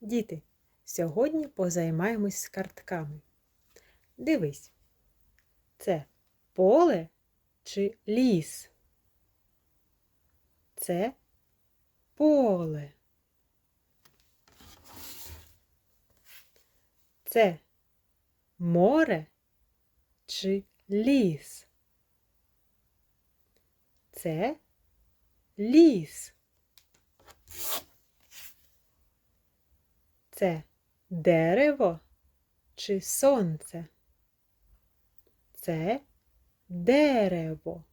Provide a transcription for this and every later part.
Діти, сьогодні позаймаємось з картками. Дивись, це поле чи ліс? Це поле. Це море чи ліс? Це ліс. Це дерево чи сонце? Це дерево.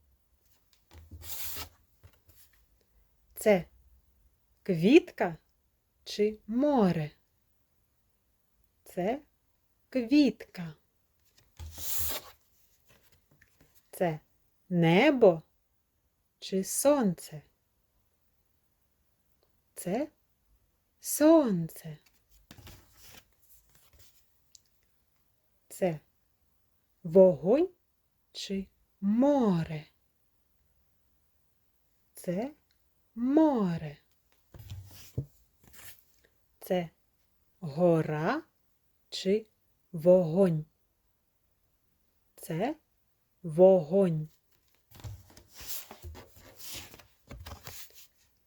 Це квітка чи море? Це квітка. Це небо чи сонце? Це сонце. Це вогонь чи море? Це море. Це гора чи вогонь? Це вогонь.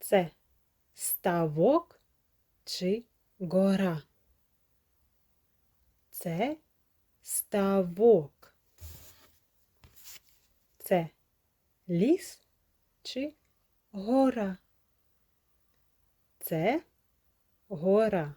Це ставок чи гора? Це ставок. Це ліс чи гора? Це гора.